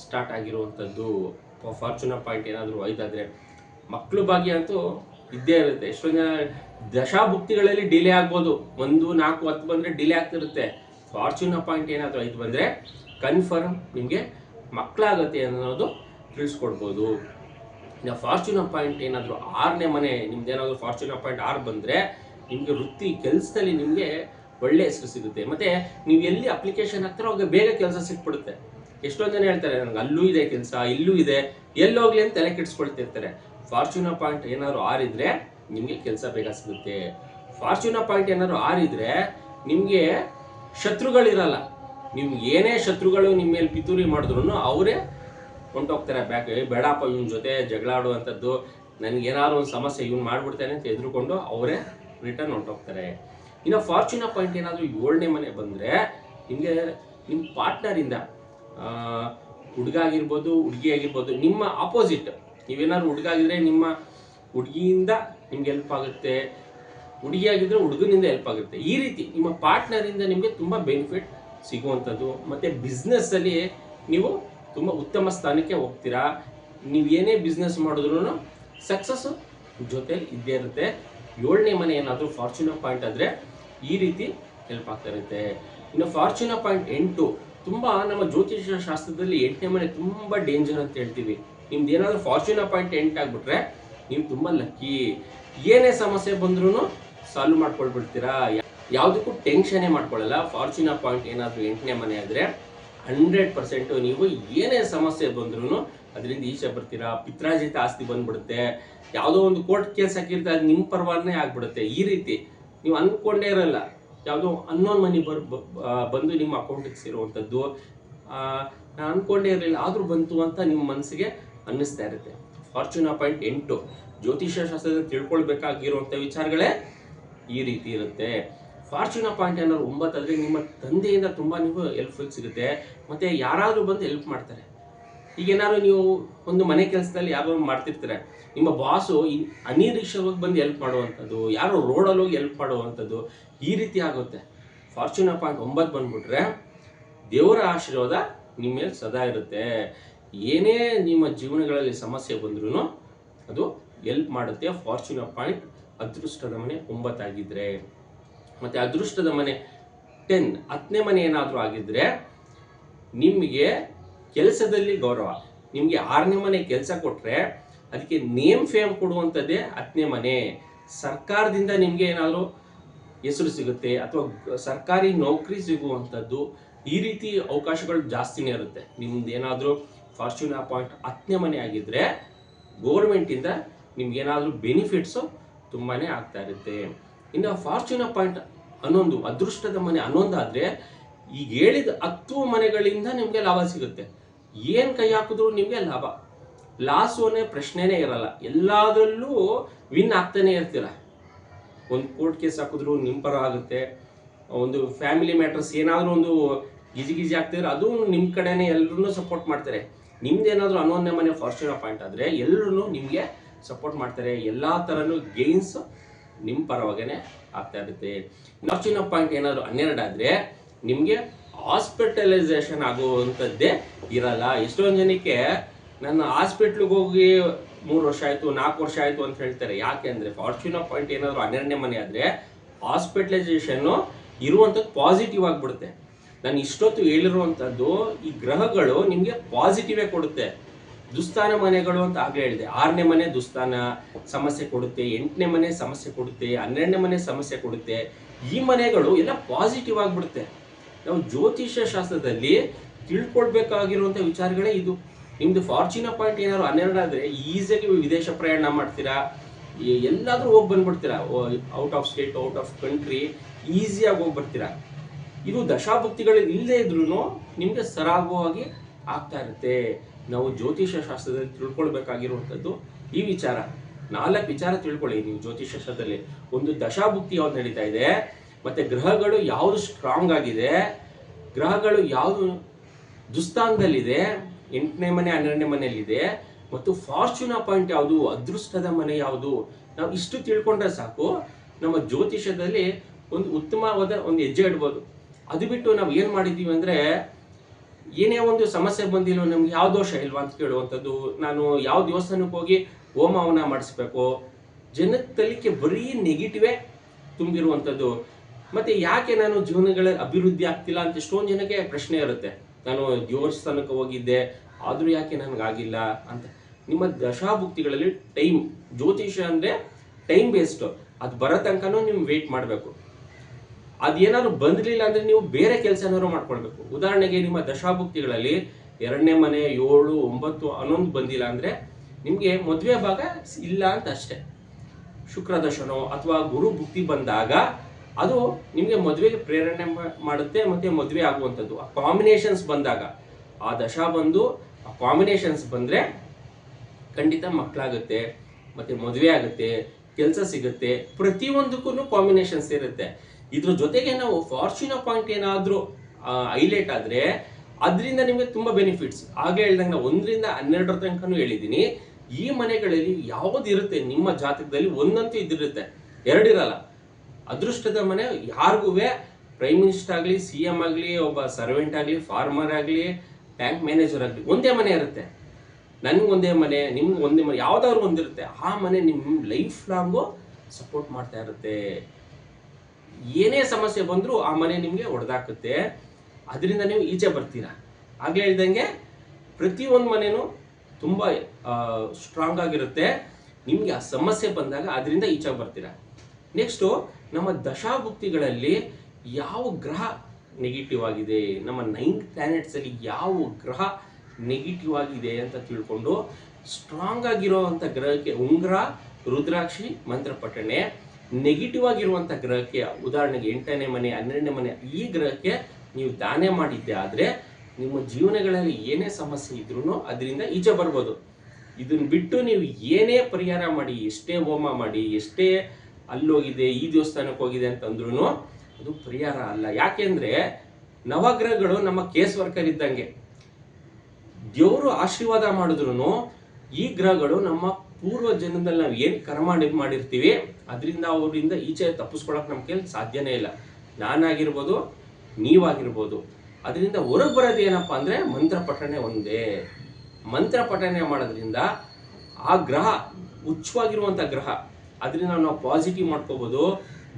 ಸ್ಟಾರ್ಟ್ ಆಗಿರುವಂಥದ್ದು ಫಾರ್ಚುನರ್ ಪಾಯಿಂಟ್ ಏನಾದರೂ ಆಯ್ತಾದರೆ ಮಕ್ಕಳು ಭಾಗ್ಯ ಅಂತೂ ಇದ್ದೇ ಇರುತ್ತೆ. ಎಷ್ಟೊಂದು ಜನ ದಶಾಭುಕ್ತಿಗಳಲ್ಲಿ ಡಿಲೇ ಆಗ್ಬೋದು. ಒಂದು, ನಾಲ್ಕು ಹತ್ತು ಬಂದರೆ ಡಿಲೇ ಆಗ್ತಿರುತ್ತೆ. ಫಾರ್ಚುನರ್ ಪಾಯಿಂಟ್ ಏನಾದರೂ ಐದು ಬಂದರೆ ಕನ್ಫರ್ಮ್ ನಿಮಗೆ ಮಕ್ಕಳಾಗತ್ತೆ ಅನ್ನೋದು ತಿಳಿಸ್ಕೊಡ್ಬೋದು. ಇನ್ನು ಫಾರ್ಚುನರ್ ಪಾಯಿಂಟ್ ಏನಾದರೂ ಆರನೇ ಮನೆ, ನಿಮ್ದು ಏನಾದರೂ ಫಾರ್ಚುನರ್ ಪಾಯಿಂಟ್ ಆರು ಬಂದರೆ ನಿಮಗೆ ವೃತ್ತಿ ಕೆಲಸದಲ್ಲಿ ನಿಮಗೆ ಒಳ್ಳೆ ಹೆಸರು ಸಿಗುತ್ತೆ. ಮತ್ತೆ ನೀವು ಎಲ್ಲಿ ಅಪ್ಲಿಕೇಶನ್ ಹಾಕ್ತಾರೋ ಅವಾಗ ಬೇಗ ಕೆಲಸ ಸಿಕ್ಬಿಡುತ್ತೆ. ಎಷ್ಟೊಂದು ಜನ ಹೇಳ್ತಾರೆ, ನನಗೆ ಅಲ್ಲೂ ಇದೆ ಕೆಲಸ, ಇಲ್ಲೂ ಇದೆ ಎಲ್ಲೋಗ್ಲಿ ಅಂತ ತಲೆ ಕೆಡಿಸ್ಕೊಳ್ತಿರ್ತಾರೆ ಫಾರ್ಚುನರ್ ಪಾಯಿಂಟ್ ಏನಾದ್ರು ಆರಿದ್ರೆ ನಿಮಗೆ ಕೆಲಸ ಬೇಗ ಸಿಗುತ್ತೆ. ಫಾರ್ಚುನರ್ ಪಾಯಿಂಟ್ ಏನಾದ್ರು ಆರಿದ್ರೆ ನಿಮಗೆ ಶತ್ರುಗಳಿರಲ್ಲ. ನಿಮ್ಗೆ ಏನೇ ಶತ್ರುಗಳು ನಿಮ್ಮ ಮೇಲೆ ಪಿತೂರಿ ಮಾಡಿದ್ರು ಅವರೇ ಹೊಂಟೋಗ್ತಾರೆ ಬ್ಯಾಕ್ ಬೇಡಪ್ಪ, ಇವನ ಜೊತೆ ಜಗಳ ಆಡುವಂಥದ್ದು. ನನಗೇನಾದ್ರು ಒಂದು ಸಮಸ್ಯೆ, ಇವ್ನು ಮಾಡ್ಬಿಡ್ತಾನೆ ಅಂತ ಎದುರುಕೊಂಡು ಅವರೇ ರಿಟರ್ನ್ ಹೊಂಟೋಗ್ತಾರೆ ಇನ್ನು ಫಾರ್ಚುನರ್ ಪಾಯಿಂಟ್ ಏನಾದರೂ ಏಳನೇ ಮನೆ ಬಂದರೆ ನಿಮಗೆ ನಿಮ್ಮ ಪಾರ್ಟ್ನರಿಂದ ಹುಡುಗ ಆಗಿರ್ಬೋದು ಹುಡುಗಿ ಆಗಿರ್ಬೋದು ನಿಮ್ಮ ಆಪೋಸಿಟ್ ನೀವೇನಾದ್ರು ಹುಡುಗ ಆಗಿದ್ರೆ ನಿಮ್ಮ ಹುಡುಗಿಯಿಂದ ನಿಮ್ಗೆ ಹೆಲ್ಪ್ ಆಗುತ್ತೆ. ಹುಡುಗಿ ಆಗಿದ್ರೆ ಹುಡುಗನಿಂದ ಹೆಲ್ಪ್ ಆಗುತ್ತೆ. ಈ ರೀತಿ ನಿಮ್ಮ ಪಾರ್ಟ್ನರಿಂದ ನಿಮಗೆ ತುಂಬ ಬೆನಿಫಿಟ್ ಸಿಗುವಂಥದ್ದು. ಮತ್ತು ಬಿಸ್ನೆಸ್ಸಲ್ಲಿ ನೀವು ತುಂಬ ಉತ್ತಮ ಸ್ಥಾನಕ್ಕೆ ಹೋಗ್ತೀರಾ. ನೀವು ಏನೇ ಬಿಸ್ನೆಸ್ ಮಾಡಿದ್ರು ಸಕ್ಸಸ್ಸು ಜೊತೆ ಇದ್ದೇ ಇರುತ್ತೆ. ಏಳನೇ ಮನೆ ಏನಾದರೂ ಫಾರ್ಚುನರ್ ಪಾಯಿಂಟ್ ಆದರೆ ಈ ರೀತಿ ಹೆಲ್ಪ್ ಆಗ್ತಾ ಇರುತ್ತೆ. ಇನ್ನು ಫಾರ್ಚುನರ್ ಪಾಯಿಂಟ್ ಎಂಟು ತುಂಬ ನಮ್ಮ ಜ್ಯೋತಿಷ ಶಾಸ್ತ್ರದಲ್ಲಿ ಎಂಟನೇ ಮನೆ ತುಂಬ ಡೇಂಜರ್ ಅಂತ ಹೇಳ್ತೀವಿ. ನಿಮ್ದು ಏನಾದರೂ ಫಾರ್ಚುನರ್ ಪಾಯಿಂಟ್ ಎಂಟ್ ಆಗಿಬಿಟ್ರೆ ನೀವು ತುಂಬ ಲಕ್ಕಿ ಏನೇ ಸಮಸ್ಯೆ ಬಂದ್ರೂ ಸಾಲ್ವ್ ಮಾಡ್ಕೊಳ್ಬಿಡ್ತೀರಾ. ಯಾವುದಕ್ಕೂ ಟೆನ್ಷನೇ ಮಾಡ್ಕೊಳ್ಳಲ್ಲ ಫಾರ್ಚೂನ್ ಪಾಯಿಂಟ್ ಏನಾದರೂ ಎಂಟನೇ ಮನೆ ಆದರೆ ಹಂಡ್ರೆಡ್ ಪರ್ಸೆಂಟು ನೀವು ಏನೇ ಸಮಸ್ಯೆ ಬಂದ್ರೂ ಅದರಿಂದ ಈಚೆ ಬರ್ತೀರಾ. ಪಿತ್ರಾಜಿತ ಆಸ್ತಿ ಬಂದ್ಬಿಡುತ್ತೆ. ಯಾವುದೋ ಒಂದು ಕೋರ್ಟ್ ಕೇಸ್ ಹಾಕಿರ್ತಾರೆ ಅದು ನಿಮ್ಮ ಪರವಾನೇ ಆಗ್ಬಿಡುತ್ತೆ. ಈ ರೀತಿ ನೀವು ಅಂದ್ಕೊಂಡೇ ಇರಲ್ಲ. ಯಾವುದೋ ಅನ್ನೋನ್ ಮನಿ ಬರ್ ಬಂದು ನಿಮ್ಮ ಅಕೌಂಟಿಗೆ ಸೇರುವಂಥದ್ದು ನಾನು ಅಂದ್ಕೊಂಡೇ ಇರಲಿಲ್ಲ. ಆದರೂ ಬಂತು ಅಂತ ನಿಮ್ಮ ಮನಸ್ಸಿಗೆ ಅನ್ನಿಸ್ತಾ ಇರುತ್ತೆ. ಫಾರ್ಚುನಾ ಪಾಯಿಂಟ್ ಎಂಟು. ಜ್ಯೋತಿಷ್ಯ ಶಾಸ್ತ್ರದಲ್ಲಿ ತಿಳ್ಕೊಳ್ಬೇಕಾಗಿರುವಂಥ ವಿಚಾರಗಳೇ ಈ ರೀತಿ ಇರುತ್ತೆ. ಫಾರ್ಚುನಾ ಪಾಯಿಂಟ್ ಏನಾದ್ರು ಒಂಬತ್ತಾದ್ರೆ ನಿಮ್ಮ ತಂದೆಯಿಂದ ತುಂಬ ನೀವು ಹೆಲ್ಪ್ಫುಲ್ ಸಿಗುತ್ತೆ. ಮತ್ತೆ ಯಾರಾದರೂ ಬಂದು ಹೆಲ್ಪ್ ಮಾಡ್ತಾರೆ. ಈಗ ಏನಾದ್ರು ನೀವು ಒಂದು ಮನೆ ಕೆಲಸದಲ್ಲಿ ಯಾರೋ ಮಾಡ್ತಿರ್ತೀರ, ನಿಮ್ಮ ಬಾಸು ಅನಿರೀಕ್ಷವಾಗಿ ಬಂದು ಹೆಲ್ಪ್ ಮಾಡುವಂಥದ್ದು, ಯಾರೋ ರೋಡಲ್ಲಿ ಹೋಗಿ ಹೆಲ್ಪ್ ಮಾಡುವಂಥದ್ದು ಈ ರೀತಿ ಆಗುತ್ತೆ. ಫಾರ್ಚುನ್ ಪಾಯಿಂಟ್ ಒಂಬತ್ತು ಬಂದ್ಬಿಟ್ರೆ ದೇವರ ಆಶೀರ್ವಾದ ನಿಮ್ಮ ಮೇಲೆ ಸದಾ ಇರುತ್ತೆ. ಏನೇ ನಿಮ್ಮ ಜೀವನಗಳಲ್ಲಿ ಸಮಸ್ಯೆ ಬಂದ್ರೂ ಅದು ಹೆಲ್ಪ್ ಮಾಡುತ್ತೆ. ಫಾರ್ಚುನರ್ ಪಾಯಿಂಟ್ ಅದೃಷ್ಟದ ಮನೆ ಒಂಬತ್ತಾಗಿದ್ರೆ ಮತ್ತೆ ಅದೃಷ್ಟದ ಮನೆ ಟೆನ್ ಹತ್ತನೇ ಮನೆ ಏನಾದರೂ ಆಗಿದ್ರೆ ನಿಮಗೆ ಕೆಲಸದಲ್ಲಿ ಗೌರವ. ನಿಮಗೆ ಆರನೇ ಮನೆ ಕೆಲಸ ಕೊಟ್ಟರೆ ಅದಕ್ಕೆ ನೇಮ್ ಫೇಮ್ ಕೊಡುವಂಥದ್ದೇ ಹತ್ತನೇ ಮನೆ. ಸರ್ಕಾರದಿಂದ ನಿಮಗೆ ಏನಾದರೂ ಹೆಸರು ಸಿಗುತ್ತೆ ಅಥವಾ ಸರ್ಕಾರಿ ನೌಕರಿ ಸಿಗುವಂಥದ್ದು ಈ ರೀತಿ ಅವಕಾಶಗಳು ಜಾಸ್ತಿನೇ ಇರುತ್ತೆ. ನಿಮ್ದು ಏನಾದರೂ ಫಾರ್ಚ್ಯೂನ್ ಅಪಾಯಿಂಟ್ ಹತ್ತನೇ ಮನೆ ಆಗಿದ್ರೆ ಗೌರ್ಮೆಂಟಿಂದ ನಿಮ್ಗೆ ಏನಾದರೂ ಬೆನಿಫಿಟ್ಸು ತುಂಬಾ ಆಗ್ತಾ ಇರುತ್ತೆ. ಇನ್ನು ಫಾರ್ಚ್ಯೂನ್ ಅಪಾಯಿಂಟ್ ಹನ್ನೊಂದು, ಅದೃಷ್ಟದ ಮನೆ ಹನ್ನೊಂದಾದ್ರೆ ಈಗ ಹೇಳಿದ ಹತ್ತು ಮನೆಗಳಿಂದ ನಿಮಗೆ ಲಾಭ ಸಿಗುತ್ತೆ. ಏನು ಕೈ ಹಾಕಿದ್ರು ನಿಮಗೆ ಲಾಭ. ಲಾಸು ಅನ್ನೋ ಪ್ರಶ್ನೆನೇ ಇರಲ್ಲ. ಎಲ್ಲದರಲ್ಲೂ ವಿನ್ ಆಗ್ತಾನೆ ಇರ್ತೀರ. ಒಂದು ಕೋರ್ಟ್ ಕೇಸ್ ಹಾಕಿದ್ರು ನಿಮ್ಮ ಪರ ಆಗುತ್ತೆ. ಒಂದು ಫ್ಯಾಮಿಲಿ ಮ್ಯಾಟರ್ಸ್ ಏನಾದರೂ ಒಂದು ಗಿಜಿ ಗಿಜಿ ಆಗ್ತಿದ್ರೆ ಅದು ನಿಮ್ಮ ಕಡೆನೇ ಎಲ್ಲರೂ ಸಪೋರ್ಟ್ ಮಾಡ್ತಾರೆ. ನಿಮ್ದೇನಾದರೂ ಹನ್ನೊಂದನೇ ಮನೆ ಫಾರ್ಚುನರ್ ಪಾಯಿಂಟ್ ಆದರೆ ಎಲ್ಲರೂ ನಿಮಗೆ ಸಪೋರ್ಟ್ ಮಾಡ್ತಾರೆ. ಎಲ್ಲ ಥರನೂ ಗೇನ್ಸ್ ನಿಮ್ಮ ಪರವಾಗೇ ಆಗ್ತಾ ಇರುತ್ತೆ. ಫಾರ್ಚುನರ್ ಪಾಯಿಂಟ್ ಏನಾದರೂ ಹನ್ನೆರಡು ಆದರೆ ನಿಮಗೆ ಹಾಸ್ಪಿಟಲೈಸೇಷನ್ ಆಗುವಂಥದ್ದೇ ಇರಲ್ಲ. ಎಷ್ಟೊಂದು ಜನಕ್ಕೆ ನನ್ನ ಹಾಸ್ಪಿಟ್ಲಿಗೆ ಹೋಗಿ ಮೂರು ವರ್ಷ ಆಯಿತು, ನಾಲ್ಕು ವರ್ಷ ಆಯಿತು ಅಂತ ಹೇಳ್ತಾರೆ. ಯಾಕೆ ಅಂದರೆ ಫಾರ್ಚುನರ್ ಪಾಯಿಂಟ್ ಏನಾದರೂ ಹನ್ನೆರಡನೇ ಮನೆ ಆದರೆ ಹಾಸ್ಪಿಟಲೈಸೇಷನ್ನು ಇರುವಂಥದ್ದು ಪಾಸಿಟಿವ್ ಆಗಿಬಿಡುತ್ತೆ. ನಾನು ಇಷ್ಟೊತ್ತು ಹೇಳಿರುವಂಥದ್ದು, ಈ ಗ್ರಹಗಳು ನಿಮಗೆ ಪಾಸಿಟಿವೇ ಕೊಡುತ್ತೆ. ದುಸ್ಥಾನ ಮನೆಗಳು ಅಂತ ಆಗಲೇ ಹೇಳಿದೆ. ಆರನೇ ಮನೆ ದುಸ್ಥಾನ ಸಮಸ್ಯೆ ಕೊಡುತ್ತೆ, ಎಂಟನೇ ಮನೆ ಸಮಸ್ಯೆ ಕೊಡುತ್ತೆ, ಹನ್ನೆರಡನೇ ಮನೆ ಸಮಸ್ಯೆ ಕೊಡುತ್ತೆ. ಈ ಮನೆಗಳು ಎಲ್ಲ ಪಾಸಿಟಿವ್ ಆಗಿಬಿಡುತ್ತೆ. ನಾವು ಜ್ಯೋತಿಷ್ಯ ಶಾಸ್ತ್ರದಲ್ಲಿ ತಿಳ್ಕೊಳ್ಬೇಕಾಗಿರುವಂಥ ವಿಚಾರಗಳೇ ಇದು. ನಿಮ್ದು ಫಾರ್ಚುನ ಪಾಯಿಂಟ್ ಏನಾದ್ರು ಹನ್ನೆರಡು ಆದರೆ ಈಸಿಯಾಗಿ ವಿದೇಶ ಪ್ರಯಾಣ ಮಾಡ್ತೀರಾ? ಎಲ್ಲಾದರೂ ಎಲ್ಲಾದ್ರೂ ಹೋಗಿ ಬಂದ್ಬಿಡ್ತೀರಾ? Out of state out of country ಈಸಿಯಾಗಿ ಹೋಗಿ ಬರ್ತೀರಾ? ಇದು ದಶಾಭುಕ್ತಿಗಳು ಇಲ್ಲದೆ ಇದ್ರೂ ನಿಮಗೆ ಸರಾಗವಾಗಿ ಆಗ್ತಾ ಇರುತ್ತೆ. ನಾವು ಜ್ಯೋತಿಷ್ಯ ಶಾಸ್ತ್ರದಲ್ಲಿ ತಿಳ್ಕೊಳ್ಬೇಕಾಗಿರುವಂಥದ್ದು ಈ ವಿಚಾರ. ನಾಲ್ಕು ವಿಚಾರ ತಿಳ್ಕೊಳ್ಳಿ ನೀವು ಜ್ಯೋತಿಷ್ಯ ಶಾಸ್ತ್ರದಲ್ಲಿ. ಒಂದು ದಶಾಭುಕ್ತಿ ಯಾವ್ದು ನಡೀತಾ ಇದೆ? ಮತ್ತೆ ಗ್ರಹಗಳು ಯಾವುದು ಸ್ಟ್ರಾಂಗ್ ಆಗಿದೆ, ಗ್ರಹಗಳು ಯಾವುದು ದುಸ್ಥಾನದಲ್ಲಿದೆ ಎಂಟನೇ ಮನೆ, ಹನ್ನೆರಡನೇ ಮನೆಯಲ್ಲಿದೆ, ಮತ್ತು ಫಾರ್ಚೂನ್ ಪಾಯಿಂಟ್ ಯಾವುದು, ಅದೃಷ್ಟದ ಮನೆ ಯಾವುದು, ನಾವು ಇಷ್ಟು ತಿಳ್ಕೊಂಡ್ರೆ ಸಾಕು, ನಮ್ಮ ಜ್ಯೋತಿಷದಲ್ಲಿ ಒಂದು ಉತ್ತಮವಾದ ಒಂದು ಹೆಜ್ಜೆ ಇಡ್ಬೋದು. ಅದು ಬಿಟ್ಟು ನಾವು ಏನು ಮಾಡಿದ್ದೀವಿ ಅಂದರೆ, ಏನೇ ಒಂದು ಸಮಸ್ಯೆ ಬಂದಿಲ್ಲ ನಮ್ಗೆ ಯಾವ ದೋಷ ಇಲ್ವಾ ಅಂತ ಕೇಳುವಂಥದ್ದು, ನಾನು ಯಾವ ದೇವಸ್ಥಾನಕ್ಕೆ ಹೋಗಿ ಹೋಮವನ್ನ ಮಾಡಿಸ್ಬೇಕು, ಜನಕ್ಕೆ ತಲಿಕೆ ಬರೀ ನೆಗೆಟಿವೇ ತುಂಬಿರುವಂಥದ್ದು ಮತ್ತೆ ಯಾಕೆ ನಾನು ಜೀವನಗಳಲ್ಲಿ ಅಭಿವೃದ್ಧಿ ಆಗ್ತಿಲ್ಲ ಅಂತ ಎಷ್ಟೊಂದು ಜನಕ್ಕೆ ಪ್ರಶ್ನೆ ಇರುತ್ತೆ. ನಾನು ದೇವಸ್ಥಾನಕ್ಕೆ ಹೋಗಿದ್ದೆ, ಆದರೂ ಯಾಕೆ ನನಗಾಗಿಲ್ಲ ಅಂತ. ನಿಮ್ಮ ದಶಾಭುಕ್ತಿಗಳಲ್ಲಿ ಟೈಮ್ ಜ್ಯೋತಿಷ ಅಂದರೆ ಟೈಮ್ ಬೇಸ್ಡ್ ಅದು ಬರೋ ತನಕನೂ ನೀವು ವೆಯ್ಟ್ ಮಾಡಬೇಕು. ಅದೇನಾದ್ರು ಬಂದಿರಲಿಲ್ಲ ಅಂದ್ರೆ ನೀವು ಬೇರೆ ಕೆಲಸ ಏನಾದ್ರು ಮಾಡ್ಕೊಳ್ಬೇಕು. ಉದಾಹರಣೆಗೆ ನಿಮ್ಮ ದಶಾಭುಕ್ತಿಗಳಲ್ಲಿ ಎರಡನೇ ಮನೆ ಏಳು, ಒಂಬತ್ತು ಹನ್ನೊಂದು ಬಂದಿಲ್ಲ ಅಂದ್ರೆ ನಿಮಗೆ ಮದುವೆ ಭಾಗ ಇಲ್ಲ ಅಂತ ಅಷ್ಟೇ. ಶುಕ್ರ ದಶನೋ ಅಥವಾ ಗುರು ಭುಕ್ತಿ ಬಂದಾಗ ಅದು ನಿಮಗೆ ಮದುವೆಗೆ ಪ್ರೇರಣೆ ಮಾಡುತ್ತೆ ಮತ್ತೆ ಮದುವೆ ಆಗುವಂಥದ್ದು. ಆ ಕಾಂಬಿನೇಷನ್ಸ್ ಬಂದಾಗ, ಆ ದಶಾ ಬಂದು, ಆ ಕಾಂಬಿನೇಷನ್ಸ್ ಬಂದರೆ ಖಂಡಿತ ಮಕ್ಕಳಾಗುತ್ತೆ, ಮತ್ತೆ ಮದುವೆ ಆಗುತ್ತೆ, ಕೆಲಸ ಸಿಗುತ್ತೆ ಪ್ರತಿಯೊಂದಕ್ಕೂ ಕಾಂಬಿನೇಷನ್ಸ್ ಇರುತ್ತೆ ಇದ್ರ ಜೊತೆಗೆ ನಾವು ಫಾರ್ಚುನ ಪಾಯಿಂಟ್ ಏನಾದರೂ ಹೈಲೈಟ್ ಆದರೆ, ಅದರಿಂದ ನಿಮಗೆ ತುಂಬ ಬೆನಿಫಿಟ್ಸ್ ಹಾಗೆ ಹೇಳ್ದಂಗೆ ನಾವು ಒಂದರಿಂದ ಹನ್ನೆರಡರ ತನಕನೂ ಹೇಳಿದ್ದೀನಿ. ಈ ಮನೆಗಳಲ್ಲಿ ಯಾವ್ದು ಇರುತ್ತೆ, ನಿಮ್ಮ ಜಾತಕದಲ್ಲಿ ಒಂದಂತೂ ಇದ್ದಿರುತ್ತೆ. ಎರಡಿರಲ್ಲ ಅದೃಷ್ಟದ ಮನೆ ಯಾರಿಗೂ ಪ್ರೈಮ್ ಮಿನಿಸ್ಟರ್ ಆಗಲಿ ಸಿ ಎಂ ಆಗಲಿ, ಒಬ್ಬ ಸರ್ವೆಂಟ್ ಆಗಲಿ ಫಾರ್ಮರ್ ಆಗಲಿ ಬ್ಯಾಂಕ್ ಮ್ಯಾನೇಜರ್ ಆಗಲಿ, ಒಂದೇ ಮನೆ ಇರುತ್ತೆ. ನನಗೆ ಒಂದೇ ಮನೆ, ನಿಮ್ಗೆ ಒಂದೇ ಮನೆ, ಯಾವ್ದಾದ್ರು ಒಂದಿರುತ್ತೆ ಆ ಮನೆ ನಿಮ್ಮ ಲೈಫ್ ಲಾಂಗು ಸಪೋರ್ಟ್ ಮಾಡ್ತಾ ಇರುತ್ತೆ. ಏನೇ ಸಮಸ್ಯೆ ಬಂದರೂ ಆ ಮನೆ ನಿಮಗೆ ಹೊಡೆದಾಕುತ್ತೆ ಅದರಿಂದ ನೀವು ಈಚೆ ಬರ್ತೀರಾ? ಆಗಲೇ ಹೇಳ್ದಂಗೆ ಪ್ರತಿಯೊಂದು ಮನೆಯೂ ತುಂಬ ಸ್ಟ್ರಾಂಗ್ ಆಗಿರುತ್ತೆ. ನಿಮಗೆ ಆ ಸಮಸ್ಯೆ ಬಂದಾಗ ಅದರಿಂದ ಈಚೆ ಬರ್ತೀರಾ? ನೆಕ್ಸ್ಟು ನಮ್ಮ ದಶಾಭುಕ್ತಿಗಳಲ್ಲಿ ಯಾವ ಗ್ರಹ ನೆಗೆಟಿವ್ ಆಗಿದೆ, ನಮ್ಮ ನೈನ್ ಪ್ಲ್ಯಾನೆಟ್ಸಲ್ಲಿ ಯಾವ ಗ್ರಹ ನೆಗೆಟಿವ್ ಆಗಿದೆ ಅಂತ ತಿಳ್ಕೊಂಡು ಸ್ಟ್ರಾಂಗ್ ಆಗಿರುವಂಥ ಗ್ರಹಕ್ಕೆ ಉಂಗ್ರ, ರುದ್ರಾಕ್ಷಿ ಮಂತ್ರ ಪಠಣೆ ನೆಗೆಟಿವ್ ಆಗಿರುವಂಥ ಗ್ರಹಕ್ಕೆ ಉದಾಹರಣೆಗೆ ಎಂಟನೇ ಮನೆ, ಹನ್ನೆರಡನೇ ಮನೆ ಈ ಗ್ರಹಕ್ಕೆ ನೀವು ದಾನ ಮಾಡಿದ್ದೆ ಆದರೆ ನಿಮ್ಮ ಜೀವನಗಳಲ್ಲಿ ಏನೇ ಸಮಸ್ಯೆ ಇದ್ರೂ ಅದರಿಂದ ಈಚೆ ಬರ್ಬೋದು. ಇದನ್ನು ಬಿಟ್ಟು ನೀವು ಏನೇ ಪರಿಹಾರ ಮಾಡಿ, ಎಷ್ಟೇ ಹೋಮ ಮಾಡಿ, ಎಷ್ಟೇ ಅಲ್ಲೋಗಿದೆ, ಈ ದೇವಸ್ಥಾನಕ್ಕೆ ಹೋಗಿದೆ ಅಂತಂದ್ರೂ ಅದು ಪರಿಹಾರ ಅಲ್ಲ. ಯಾಕೆಂದ್ರೆ ನವಗ್ರಹಗಳು ನಮ್ಮ ಕೇಸ್ ವರ್ಕರ್ ಇದ್ದಂಗೆ ದೇವರು ಆಶೀರ್ವಾದ ಮಾಡಿದ್ರು ಈ ಗ್ರಹಗಳು ನಮ್ಮ ಪೂರ್ವ ಜನ್ಮದಲ್ಲಿ ನಾವು ಏನು ಕರ್ಮ ಮಾಡಿ- ಮಾಡಿರ್ತೀವಿ, ಅದರಿಂದ ಅವರಿಂದ ಈಚೆ ತಪ್ಪಿಸ್ಕೊಳಕ್ ನಮ್ಮ ಸಾಧ್ಯನೇ ಇಲ್ಲ. ನಾನಾಗಿರ್ಬೋದು, ನೀವಾಗಿರ್ಬೋದು. ಅದರಿಂದ ಹೊರಗೆ ಬರೋದು ಏನಪ್ಪ ಅಂದ್ರೆ ಮಂತ್ರ ಪಠಣೆ ಒಂದೇ. ಮಂತ್ರ ಪಠಣೆ ಮಾಡೋದ್ರಿಂದ ಆ ಗ್ರಹ ಉಚ್ಚವಾಗಿರುವಂಥ ಗ್ರಹ. ಅದರಿಂದ ನಾವು ಪಾಸಿಟಿವ್ ಮಾಡ್ಕೋಬೋದು.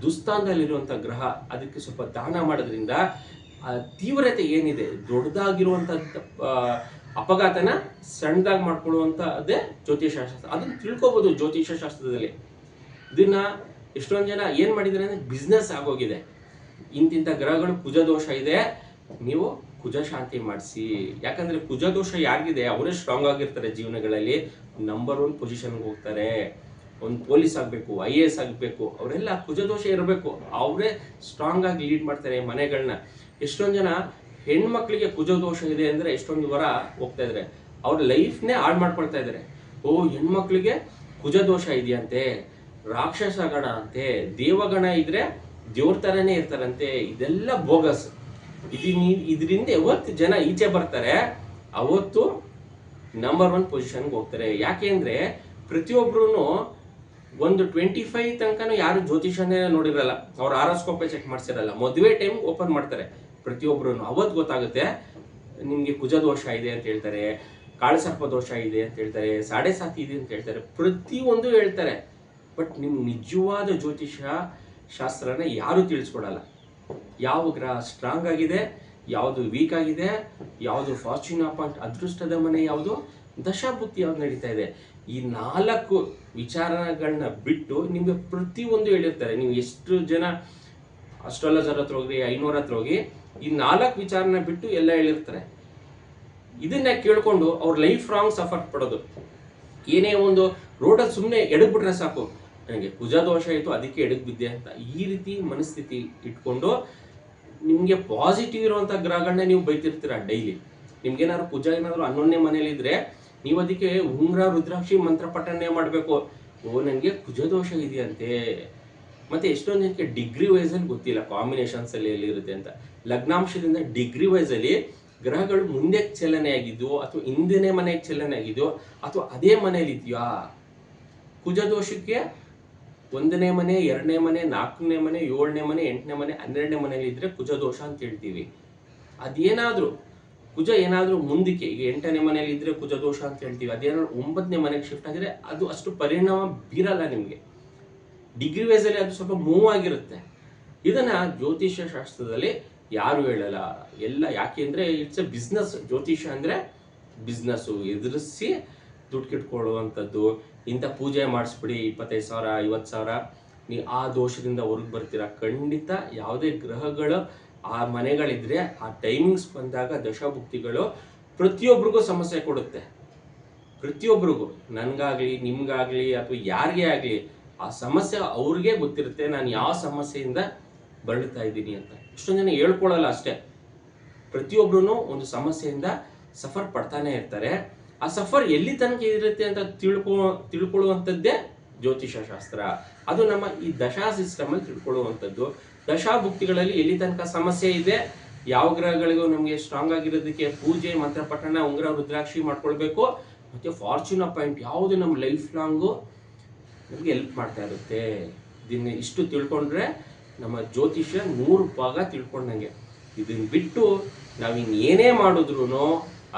ದುಸ್ಥಾನದಲ್ಲಿರುವಂಥ ಗ್ರಹ ಅದಕ್ಕೆ ಸ್ವಲ್ಪ ದಾನ ಮಾಡೋದ್ರಿಂದ ತೀವ್ರತೆ ಏನಿದೆ ದೊಡ್ಡದಾಗಿರುವಂಥ ಅಪಘಾತನ ಸಣ್ಣದಾಗಿ ಮಾಡ್ಕೊಳ್ಳುವಂಥದ್ದೇ ಜ್ಯೋತಿಷ ಶಾಸ್ತ್ರ. ಅದನ್ನ ತಿಳ್ಕೊಬೋದು ಜ್ಯೋತಿಷ ಶಾಸ್ತ್ರದಲ್ಲಿ. ಇದನ್ನ ಎಷ್ಟೊಂದು ಜನ ಏನು ಮಾಡಿದ್ದಾರೆ ಅಂದರೆ ಬಿಸ್ನೆಸ್ ಆಗೋಗಿದೆ. ಇಂತಿಂಥ ಗ್ರಹಗಳು ಕುಜ ದೋಷ ಇದೆ. ನೀವು ಕುಜ ಶಾಂತಿ ಮಾಡಿಸಿ. ಯಾಕಂದ್ರೆ ಕುಜ ದೋಷ ಯಾರಿಗಿದೆ? ಅವರೇ ಸ್ಟ್ರಾಂಗ್ ಆಗಿರ್ತಾರೆ ಜೀವನಗಳಲ್ಲಿ. ನಂಬರ್ ಒನ್ ಪೊಸಿಷನ್ಗೆ ಹೋಗ್ತಾರೆ. ಒಂದು ಪೊಲೀಸ್ ಆಗಬೇಕು ಐ ಎ ಎಸ್ ಆಗಬೇಕು, ಅವರೆಲ್ಲ ಕುಜದೋಷ ಇರಬೇಕು. ಅವರೇ ಸ್ಟ್ರಾಂಗ್ ಆಗಿ ಲೀಡ್ ಮಾಡ್ತಾರೆ ಮನೆಗಳನ್ನ ಎಷ್ಟೊಂದು ಜನ ಹೆಣ್ಮಕ್ಳಿಗೆ ಕುಜದೋಷ ಇದೆ ಅಂದರೆ ಎಷ್ಟೊಂದು ವರ ಹೋಗ್ತಾ ಇದ್ದಾರೆ ಅವ್ರ ಲೈಫ್ನೇ ಹಾಳು ಮಾಡ್ಕೊಳ್ತಾ ಇದ್ದಾರೆ ಓ, ಹೆಣ್ಮಕ್ಳಿಗೆ ಕುಜದೋಷ ಇದೆಯಂತೆ, ರಾಕ್ಷಸ ಗಣ ಅಂತೆ, ದೇವಗಣ ಇದ್ರೆ ದೇವ್ರ ಥರನೇ ಇರ್ತಾರಂತೆ, ಇದೆಲ್ಲ ಬೋಗಸ್. ಇದು ಇದರಿಂದ ಯಾವತ್ತು ಜನ ಈಚೆ ಬರ್ತಾರೆ, ಅವತ್ತು ನಂಬರ್ ಒನ್ ಪೊಸಿಷನ್ಗೆ ಹೋಗ್ತಾರೆ. ಯಾಕೆ ಅಂದರೆ ಪ್ರತಿಯೊಬ್ರು ಒಂದು ಟ್ವೆಂಟಿ ಫೈವ್ ತನಕನೂ ಯಾರು ಜ್ಯೋತಿಷನೇ ನೋಡಿರಲ್ಲ. ಅವ್ರ ಆರೋಸ್ಕೋಪೆ ಚೆಕ್ ಮಾಡ್ಸಿರಲ್ಲ. ಮದುವೆ ಟೈಮ್ ಓಪನ್ ಮಾಡ್ತಾರೆ. ಪ್ರತಿಯೊಬ್ರು ಅವತ್ತು ಗೊತ್ತಾಗುತ್ತೆ, ನಿಮಗೆ ಕುಜ ದೋಷ ಇದೆ ಅಂತ ಹೇಳ್ತಾರೆ, ಕಾಳಸರ್ಪ ದೋಷ ಇದೆ ಅಂತ ಹೇಳ್ತಾರೆ, ಸಾಡೆ ಸಾತಿ ಇದೆ ಅಂತ ಹೇಳ್ತಾರೆ. ಪ್ರತಿಯೊಂದು ಹೇಳ್ತಾರೆ. ಬಟ್ ನಿಮ್ಮ ನಿಜವಾದ ಜ್ಯೋತಿಷ ಶಾಸ್ತ್ರನ ಯಾರು ತಿಳಿಸ್ಕೊಡಲ್ಲ. ಯಾವ ಗ್ರಹ ಸ್ಟ್ರಾಂಗ್ ಆಗಿದೆ, ಯಾವುದು ವೀಕ್ ಆಗಿದೆ, ಯಾವುದು ಫಾರ್ಚುನ್ ಅಪಾಯಿಂಟ್ ಅದೃಷ್ಟದ ಮನೆ ಯಾವುದು ದಶಾಭುಕ್ತಿ ಯಾವ್ದು ನಡೀತಾ ಇದೆ. ಈ ನಾಲ್ಕು ವಿಚಾರಗಳನ್ನ ಬಿಟ್ಟು ನಿಮಗೆ ಪ್ರತಿಯೊಂದು ಹೇಳಿರ್ತಾರೆ. ನೀವು ಎಷ್ಟು ಜನ ಅಸ್ಟ್ರಾಲಜರ್ ಹತ್ರ ಹೋಗ್ರಿ, ಐನೂರ ಹತ್ರ ಹೋಗಿ ಈ ನಾಲ್ಕು ವಿಚಾರನ ಬಿಟ್ಟು ಎಲ್ಲ ಹೇಳಿರ್ತಾರೆ. ಇದನ್ನ ಕೇಳ್ಕೊಂಡು ಅವ್ರ ಲೈಫ್ ರಾಂಗ್ ಸಫರ್ ಪಡೋದು. ಏನೇ ಒಂದು ರೋಡಲ್ಲಿ ಸುಮ್ಮನೆ ಎಡಗ್ಬಿಟ್ರೆ ಸಾಕು. ನನಗೆ ಕುಜ ದೋಷ ಆಯಿತು, ಅದಕ್ಕೆ ಎಡಗ್ಬಿದ್ದೆ ಅಂತ ಈ ರೀತಿ ಮನಸ್ಥಿತಿ ಇಟ್ಕೊಂಡು ನಿಮಗೆ ಪಾಸಿಟಿವ್ ಇರುವಂಥ ಗ್ರಹಗಳನ್ನ ನೀವು ಬೈತಿರ್ತೀರ ಡೈಲಿ ನಿಮ್ಗೇನಾದ್ರು ಕುಜ ಏನಾದರೂ ಹನ್ನೊಂದನೇ ಮನೇಲಿ ಇದ್ರೆ ನೀವು ಅದಕ್ಕೆ ಉಂಗ್ರ, ರುದ್ರಾಕ್ಷಿ ಮಂತ್ರ ಪಠಣೆ ಮಾಡಬೇಕು. ಓ ನನಗೆ ಕುಜದೋಷ ಇದೆಯಂತೆ. ಮತ್ತೆ ಎಷ್ಟೊಂದು ಜನಕ್ಕೆ ಡಿಗ್ರಿ ವೈಸಲ್ಲಿ ಗೊತ್ತಿಲ್ಲ ಕಾಂಬಿನೇಷನ್ಸ್ ಅಲ್ಲಿ ಎಲ್ಲಿರುತ್ತೆ ಅಂತ. ಲಗ್ನಾಂಶದಿಂದ ಡಿಗ್ರಿ ವೈಸಲ್ಲಿ ಗ್ರಹಗಳು ಮುಂದೆ ಚಲನೆ ಆಗಿದ್ವು, ಅಥವಾ ಹಿಂದಿನೇ ಮನೆಗೆ ಚಲನೆ ಆಗಿದ್ವು, ಅಥವಾ ಅದೇ ಮನೇಲಿ ಇದೆಯಾ? ಕುಜದೋಷಕ್ಕೆ ಒಂದನೇ ಮನೆ, ಎರಡನೇ ಮನೆ, ನಾಲ್ಕನೇ ಮನೆ, ಏಳನೇ ಮನೆ, ಎಂಟನೇ ಮನೆ, ಹನ್ನೆರಡನೇ ಮನೆಯಲ್ಲಿ ಇದ್ರೆ ಕುಜದೋಷ ಅಂತ ಹೇಳ್ತೀವಿ. ಅದೇನಾದ್ರೂ ಕುಜ ಏನಾದರೂ ಮುಂದಕ್ಕೆ, ಈಗ ಎಂಟನೇ ಮನೆಯಲ್ಲಿ ಇದ್ರೆ ಕುಜ ದೋಷ ಅಂತ ಹೇಳ್ತೀವಿ, ಅದೇನಾದ್ರು ಒಂಬತ್ತನೇ ಮನೆಗೆ ಶಿಫ್ಟ್ ಆಗಿದ್ರೆ ಅದು ಅಷ್ಟು ಪರಿಣಾಮ ಬೀರಲ್ಲ ನಿಮಗೆ. ಡಿಗ್ರಿ ವೈಸಲ್ಲಿ ಅದು ಸ್ವಲ್ಪ ಮೂವ್ ಆಗಿರುತ್ತೆ. ಇದನ್ನ ಜ್ಯೋತಿಷ್ಯ ಶಾಸ್ತ್ರದಲ್ಲಿ ಯಾರು ಹೇಳಲ್ಲ, ಎಲ್ಲ ಯಾಕೆ ಅಂದ್ರೆ ಇಟ್ಸ್ ಎ ಬಿಸ್ನೆಸ್ ಜ್ಯೋತಿಷ ಅಂದ್ರೆ ಬಿಸ್ನೆಸ್ಸು ಎದುರಿಸಿ ದುಡ್ಡು ಕಿಟ್ಕೊಳ್ಳುವಂಥದ್ದು. ಇಂಥ ಪೂಜೆ ಮಾಡಿಸ್ಬಿಡಿ, ಇಪ್ಪತ್ತೈದು ಸಾವಿರ, ಐವತ್ತು ಸಾವಿರ ನೀವು ಆ ದೋಷದಿಂದ ಹೊರಗೆ ಬರ್ತೀರಾ? ಖಂಡಿತ ಯಾವುದೇ ಗ್ರಹಗಳು ಆ ಮನೆಗಳಿದ್ರೆ ಆ ಟೈಮಿಂಗ್ಸ್ ಬಂದಾಗ ದಶಭುಕ್ತಿಗಳು ಪ್ರತಿಯೊಬ್ಬರಿಗೂ ಸಮಸ್ಯೆ ಕೊಡುತ್ತೆ. ಪ್ರತಿಯೊಬ್ಬರಿಗೂ ನನಗಾಗಲಿ, ನಿಮ್ಗಾಗ್ಲಿ ಅಥವಾ ಯಾರಿಗೇ ಆಗಲಿ ಆ ಸಮಸ್ಯೆ ಅವ್ರಿಗೆ ಗೊತ್ತಿರುತ್ತೆ, ನಾನು ಯಾವ ಸಮಸ್ಯೆಯಿಂದ ಬಳಲ್ತಾ ಇದ್ದೀನಿ ಅಂತ. ಇಷ್ಟೊಂದು ಜನ ಹೇಳ್ಕೊಳ್ಳಲ್ಲ ಅಷ್ಟೇ. ಪ್ರತಿಯೊಬ್ರು ಒಂದು ಸಮಸ್ಯೆಯಿಂದ ಸಫರ್ ಪಡ್ತಾನೆ ಇರ್ತಾರೆ. ಆ ಸಫರ್ ಎಲ್ಲಿ ತನಕ ಇರುತ್ತೆ ಅಂತ ತಿಳ್ಕೊ, ತಿಳ್ಕೊಳ್ಳುವಂಥದ್ದೇ ಜ್ಯೋತಿಷ ಶಾಸ್ತ್ರ ಅದು ನಮ್ಮ ಈ ದಶಾ ಸಿಸ್ಟಮಲ್ಲಿ ತಿಳ್ಕೊಳ್ಳುವಂಥದ್ದು. ದಶಾಭುಕ್ತಿಗಳಲ್ಲಿ ಎಲ್ಲಿ ತನಕ ಸಮಸ್ಯೆ ಇದೆ, ಯಾವ ಗ್ರಹಗಳಿಗೂ ನಮಗೆ ಸ್ಟ್ರಾಂಗ್ ಆಗಿರೋದಕ್ಕೆ ಪೂಜೆ ಮಂತ್ರ ಪಠಣ ಉಂಗ್ರ, ರುದ್ರಾಕ್ಷಿ ಮಾಡ್ಕೊಳ್ಬೇಕು. ಮತ್ತೆ ಫಾರ್ಚುನ ಪಾಯಿಂಟ್ ಯಾವುದು ನಮ್ಮ ಲೈಫ್ ಲಾಂಗು ನಮಗೆ ಹೆಲ್ಪ್ ಮಾಡ್ತಾ ಇರುತ್ತೆ. ಇದನ್ನ ಇಷ್ಟು ತಿಳ್ಕೊಂಡ್ರೆ ನಮ್ಮ ಜ್ಯೋತಿಷ್ಯ ನೂರು ಭಾಗ ತಿಳ್ಕೊಂಡಂಗೆ. ಇದನ್ನು ಬಿಟ್ಟು ನಾವು ಏನೇ ಮಾಡಿದ್ರು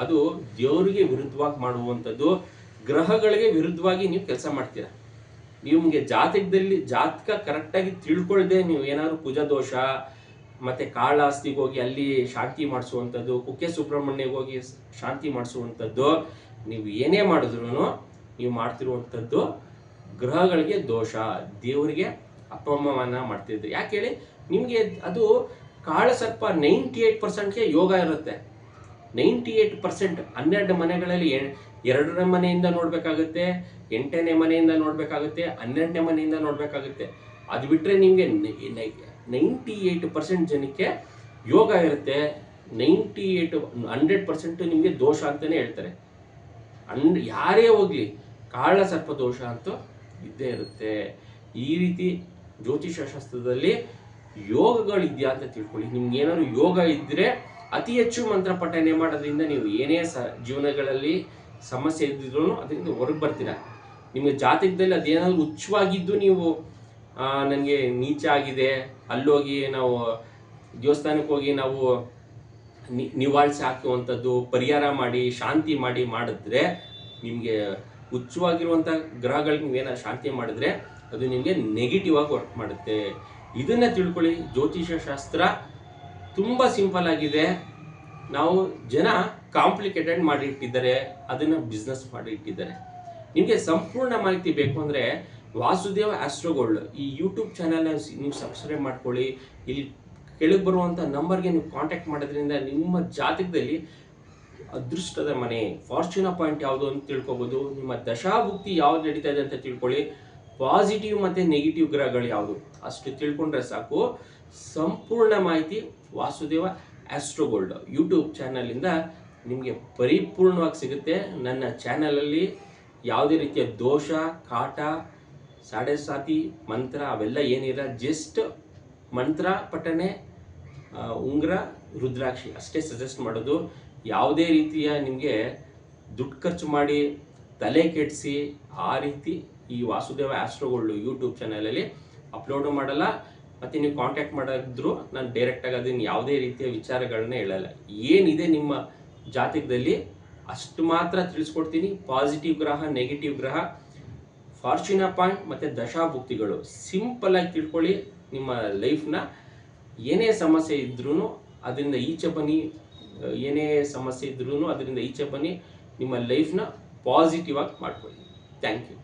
ಅದು ದೇವರಿಗೆ ವಿರುದ್ಧವಾಗಿ ಮಾಡುವಂಥದ್ದು. ಗ್ರಹಗಳಿಗೆ ವಿರುದ್ಧವಾಗಿ ನೀವು ಕೆಲಸ ಮಾಡ್ತೀರಾ. ನಿಮಗೆ ಜಾತಕದಲ್ಲಿ, ಜಾತಕ ಕರೆಕ್ಟಾಗಿ ತಿಳ್ಕೊಳ್ದೆ ನೀವು ಏನಾದ್ರು ಕುಜ ದೋಷ, ಮತ್ತೆ ಕಾಳಾಸ್ತಿಗೆ ಹೋಗಿ ಅಲ್ಲಿ ಶಾಂತಿ ಮಾಡಿಸುವಂಥದ್ದು, ಕುಕ್ಕೆ ಸುಬ್ರಹ್ಮಣ್ಯಗೆ ಹೋಗಿ ಶಾಂತಿ ಮಾಡಿಸುವಂಥದ್ದು, ನೀವು ಏನೇ ಮಾಡಿದ್ರು ನೀವು ಮಾಡ್ತಿರುವಂಥದ್ದು ಗ್ರಹಗಳಿಗೆ ದೋಷ. ದೇವರಿಗೆ ಅಪಮಾನ ಮಾಡ್ತಿದ್ರು ಯಾಕೆ ಹೇಳಿ? ನಿಮಗೆ ಅದು ಕಾಳಸರ್ಪ ನೈಂಟಿ ಏಟ್ ಪರ್ಸೆಂಟ್ಗೆ ಯೋಗ ಇರುತ್ತೆ. ನೈಂಟಿ ಏಟ್ ಪರ್ಸೆಂಟ್ ಹನ್ನೆರಡು ಮನೆಗಳಲ್ಲಿ ಎರಡರ ಮನೆಯಿಂದ ನೋಡ್ಬೇಕಾಗುತ್ತೆ. ಎಂಟನೇ ಮನೆಯಿಂದ ನೋಡಬೇಕಾಗುತ್ತೆ, ಹನ್ನೆರಡನೇ ಮನೆಯಿಂದ ನೋಡಬೇಕಾಗುತ್ತೆ. ಅದು ಬಿಟ್ರೆ ನಿಮಗೆ ನೈಂಟಿ ಏಟ್ ಪರ್ಸೆಂಟ್ ಜನಕ್ಕೆ ಯೋಗ ಇರುತ್ತೆ. ನೈಂಟಿ ಏಟ್, ಹಂಡ್ರೆಡ್ ಪರ್ಸೆಂಟ್ ನಿಮಗೆ ದೋಷ ಅಂತಲೇ ಹೇಳ್ತಾರೆ. ಅಂಡ್ ಯಾರೇ ಹೋಗ್ಲಿ, ಕಾಳ ಸರ್ಪ ದೋಷ ಅಂತೂ ಇದ್ದೇ ಇರುತ್ತೆ. ಈ ರೀತಿ ಜ್ಯೋತಿಷ ಶಾಸ್ತ್ರದಲ್ಲಿ ಯೋಗಗಳಿದೆಯಾ ಅಂತ ತಿಳ್ಕೊಳ್ಳಿ. ನಿಮ್ಗೆ ಏನಾದ್ರು ಯೋಗ ಇದ್ದರೆ ಅತಿ ಹೆಚ್ಚು ಮಂತ್ರ ಪಠನೆ ಮಾಡೋದ್ರಿಂದ ನೀವು ಏನೇ ಸ, ಜೀವನಗಳಲ್ಲಿ ಸಮಸ್ಯೆ ಇದ್ದಿದ್ರು ಅದರಿಂದ ಹೊರಗೆ ಬರ್ತೀರಾ. ನಿಮಗೆ ಜಾತಕದಲ್ಲಿ ಅದೇನಾದ್ರು ಹುಚ್ಚವಾಗಿದ್ದು ನೀವು ನನಗೆ ನೀಚ ಆಗಿದೆ, ಅಲ್ಲೋಗಿ ನಾವು ದೇವಸ್ಥಾನಕ್ಕೆ ಹೋಗಿ ನಾವು ನಿ, ನಿವಾಳಿಸಿ ಹಾಕುವಂಥದ್ದು, ಪರಿಹಾರ ಮಾಡಿ, ಶಾಂತಿ ಮಾಡಿ ಮಾಡಿದ್ರೆ ನಿಮಗೆ ಹುಚ್ಚವಾಗಿರುವಂಥ ಗ್ರಹಗಳಿಗೆ ನೀವೇನಾದ್ರು ಶಾಂತಿ ಮಾಡಿದ್ರೆ ಅದು ನಿಮಗೆ ನೆಗೆಟಿವ್ ಆಗಿ ವರ್ಕ್ ಮಾಡುತ್ತೆ. ಇದನ್ನ ತಿಳ್ಕೊಳ್ಳಿ ಜ್ಯೋತಿಷ ಶಾಸ್ತ್ರ ತುಂಬ ಸಿಂಪಲ್ ಆಗಿದೆ. ನಾವು ಜನ ಕಾಂಪ್ಲಿಕೇಟೆಡ್ ಮಾಡಿ ಇಟ್ಟಿದ್ದಾರೆ, ಅದನ್ನ ಬಿಸ್ನೆಸ್ ಮಾಡಿ ಇಟ್ಟಿದ್ದಾರೆ. ನಿಮಗೆ ಸಂಪೂರ್ಣ ಮಾಹಿತಿ ಬೇಕು ಅಂದರೆ ವಾಸುದೇವ ಆಸ್ಟ್ರೋಗೋಲ್ಡ್ ಈ ಯೂಟ್ಯೂಬ್ ಚಾನಲ್ನ ನೀವು ಸಬ್ಸ್ಕ್ರೈಬ್ ಮಾಡ್ಕೊಳ್ಳಿ. ಇಲ್ಲಿ ಕೆಳಗೆ ಬರುವಂಥ ನಂಬರ್ಗೆ ನೀವು ಕಾಂಟ್ಯಾಕ್ಟ್ ಮಾಡೋದ್ರಿಂದ ನಿಮ್ಮ ಜಾತಕದಲ್ಲಿ ಅದೃಷ್ಟದ ಮನೆ ಫಾರ್ಚುನ ಪಾಯಿಂಟ್ ಯಾವುದು ಅಂತ ತಿಳ್ಕೊಬೋದು. ನಿಮ್ಮ ದಶಾಭುಕ್ತಿ ಯಾವ್ದು ನಡೀತಾ ಇದೆ ಅಂತ ತಿಳ್ಕೊಳ್ಳಿ. ಪಾಸಿಟಿವ್ ಮತ್ತು ನೆಗೆಟಿವ್ ಗ್ರಹಗಳು ಯಾವುದು? ಅಷ್ಟು ತಿಳ್ಕೊಂಡ್ರೆ ಸಾಕು. ಸಂಪೂರ್ಣ ಮಾಹಿತಿ ವಾಸುದೇವ ಆಸ್ಟ್ರೋಗೋಲ್ಡ್ ಯೂಟ್ಯೂಬ್ ಚಾನಲಿಂದ ನಿಮಗೆ ಪರಿಪೂರ್ಣವಾಗಿ ಸಿಗುತ್ತೆ. ನನ್ನ ಚಾನಲಲ್ಲಿ ಯಾವುದೇ ರೀತಿಯ ದೋಷ, ಕಾಟ ಸಾಡೆ ಸಾತಿ ಮಂತ್ರ ಅವೆಲ್ಲ ಏನಿಲ್ಲ. ಜಸ್ಟ್ ಮಂತ್ರ, ಪಠಣೆ ಉಂಗುರ, ರುದ್ರಾಕ್ಷಿ ಅಷ್ಟೇ ಸಜೆಸ್ಟ್ ಮಾಡೋದು. ಯಾವುದೇ ರೀತಿಯ ನಿಮಗೆ ದುಡ್ಡು ಖರ್ಚು ಮಾಡಿ ತಲೆ ಕೆಡಿಸಿ ಆ ರೀತಿ ಈ ವಾಸುದೇವ ಆಸ್ಟ್ರೋಗಳು ಯೂಟ್ಯೂಬ್ ಚಾನಲಲ್ಲಿ ಅಪ್ಲೋಡು ಮಾಡಲ್ಲ. ಮತ್ತು ನೀವು ಕಾಂಟ್ಯಾಕ್ಟ್ ಮಾಡಿದ್ರು ನಾನು ಡೈರೆಕ್ಟಾಗಿ ಅದನ್ನು ಯಾವುದೇ ರೀತಿಯ ವಿಚಾರಗಳನ್ನ ಹೇಳಲ್ಲ. ಏನಿದೆ ನಿಮ್ಮ ಜಾತಕದಲ್ಲಿ? ಅಷ್ಟು ಮಾತ್ರ ತಿಳಿಸ್ಕೊಡ್ತೀನಿ. ಪಾಸಿಟಿವ್ ಗ್ರಹ ನೆಗೆಟಿವ್ ಗ್ರಹ ಫಾರ್ಚುನಾ ಪಾಯಿಂಟ್ ಮತ್ತು ದಶಾಭುಕ್ತಿಗಳು. ಆಗಿ ತಿಳ್ಕೊಳ್ಳಿ ನಿಮ್ಮ ಲೈಫ್ನ ಏನೇ ಸಮಸ್ಯೆ ಇದ್ರೂ ಅದರಿಂದ ಈಚೆ ಬನ್ನಿ. ಏನೇ ಸಮಸ್ಯೆ ಇದ್ರೂ ಅದರಿಂದ ಈಚೆ ಬನ್ನಿ. ನಿಮ್ಮ ಲೈಫ್ನ ಪಾಸಿಟಿವ್ ಆಗಿ ಮಾಡ್ಕೊಳ್ಳಿ. Thank you